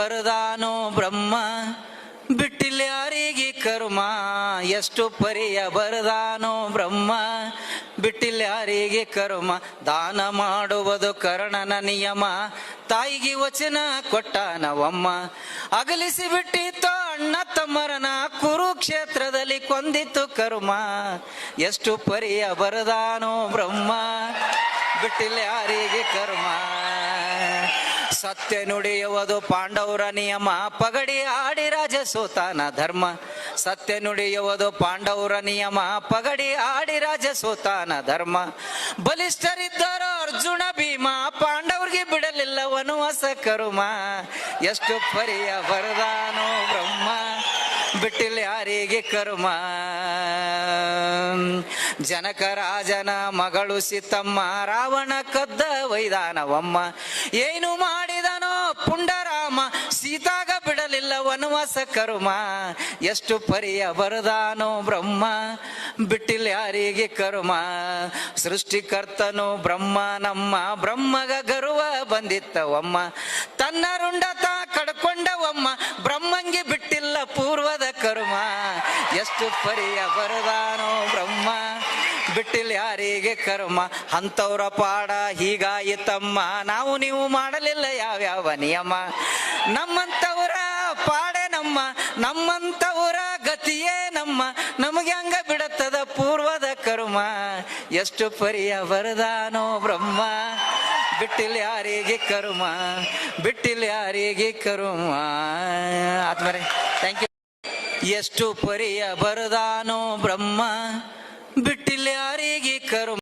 ಬರದಾನೋ ಬ್ರಹ್ಮ? ಬಿಟ್ಟಿಲ್ಲ ಯಾರಿಗೆ ಕರ್ಮ? ಎಷ್ಟು ಪರಿಯ ಬರದಾನೋ ಬ್ರಹ್ಮ? ಬಿಟ್ಟಿಲ್ಲ ಯಾರಿಗೆ ಕರ್ಮ? ದಾನ ಮಾಡುವುದು ಕರ್ಣನ ನಿಯಮ. ತಾಯಿಗೆ ವಚನ ಕೊಟ್ಟ ನವಮ್ಮ ಅಗಲಿಸಿ ಬಿಟ್ಟಿತ್ತು ಅಣ್ಣ ತಮ್ಮರನ ಕುರುಕ್ಷೇತ್ರದಲ್ಲಿ ಕೊಂದಿತ್ತು ಕರ್ಮ. ಎಷ್ಟು ಪರಿಯ ಬರದಾನೋ ಬ್ರಹ್ಮ? ಬಿಟ್ಟಿಲ್ಲ ಯಾರಿಗೆ ಕರ್ಮ. ಸತ್ಯ ನುಡಿಯುವುದು ಪಾಂಡವರ ನಿಯಮ. ಪಗಡಿ ಆಡಿ ರಾಜ ಸೋತಾನ ಧರ್ಮ. ಸತ್ಯ ನುಡಿಯುವುದು ಪಾಂಡವರ ನಿಯಮ. ಪಗಡಿ ಆಡಿ ರಾಜ ಸೋತಾನ ಧರ್ಮ. ಬಲಿಷ್ಠರಿದ್ದರು ಅರ್ಜುನ ಭೀಮ. ಪಾಂಡವರಿಗೆ ಬಿಡಲಿಲ್ಲ ಹೊಸ ಕರುಮ ಎಷ್ಟು ಪರಿಯ ಬ್ರಹ್ಮ ಬಿಟ್ಟಿಲ್ಲ ಯಾರಿಗೆ ಕರ್ಮ. ಜನಕ ರಾಜನ ಮಗಳು ಸೀತಮ್ಮ ರಾವಣ ಕದ್ದ ವೈದಾನವಮ್ಮ. ಏನು ಮಾಡಿದನೋ ಪುಂಡರಾಮ, ಸೀತಾಗ ಬಿಡಲಿಲ್ಲ ವನವಾಸ ಕರ್ಮ. ಎಷ್ಟು ಪರಿಯ ಬರದಾನೋ ಬ್ರಹ್ಮ, ಬಿಟ್ಟಿಲ್ಲ ಯಾರಿಗೆ ಕರ್ಮ. ಸೃಷ್ಟಿಕರ್ತನು ಬ್ರಹ್ಮ ನಮ್ಮ ಬ್ರಹ್ಮಗ ಗರ್ವ ಬಂದಿತ್ತವಮ್ಮ. ತನ್ನ ರುಂಡತ ಕಡ್ಕೊಂಡವಮ್ಮ ಬ್ರಹ್ಮಂಗೆ ಬಿಟ್ಟಿಲ್ಲ ಪೂರ್ವದ ಕರ್ಮ, ಎಷ್ಟು ಪರಿಯ ಬರದಾನೋ ಬ್ರಹ್ಮ ಬಿಟ್ಟಿಲ್ಲ ಯಾರಿಗೆ ಕರ್ಮ? ಅಂಥವ್ರ ಪಾಡ ಹೀಗಾಯಿತಮ್ಮ ನಾವು ನೀವು ಮಾಡಲಿಲ್ಲ ಯಾವ್ಯಾವ ನಿಯಮ? ನಮ್ಮಂತವರ ಪಾಡೆ ನಮ್ಮ. ನಮ್ಮಂಥವರ ಗತಿಯೇ ನಮ್ಮ. ನಮಗೆ ಹಂಗ ಬಿಡತ್ತದ ಪೂರ್ವದ ಕರ್ಮ. ಎಷ್ಟು ಪರಿಯ ಬರದಾನೋ ಬ್ರಹ್ಮ? ಬಿಟ್ಟಿಲ್ಲ ಯಾರಿಗೆ ಕರ್ಮ? ಬಿಟ್ಟಿಲ್ಲ ಯಾರಿಗೆ ಕರ್ಮ? ಆತ್ಮರೆ ಥ್ಯಾಂಕ್ ಯು ಎಷ್ಟು ಪರಿಯ ಬರದಾನೋ ಬ್ರಹ್ಮ ಬಿಟ್ಟಿಲ್ಲ ಯಾರಿಗೆ ಕರ್ಮ.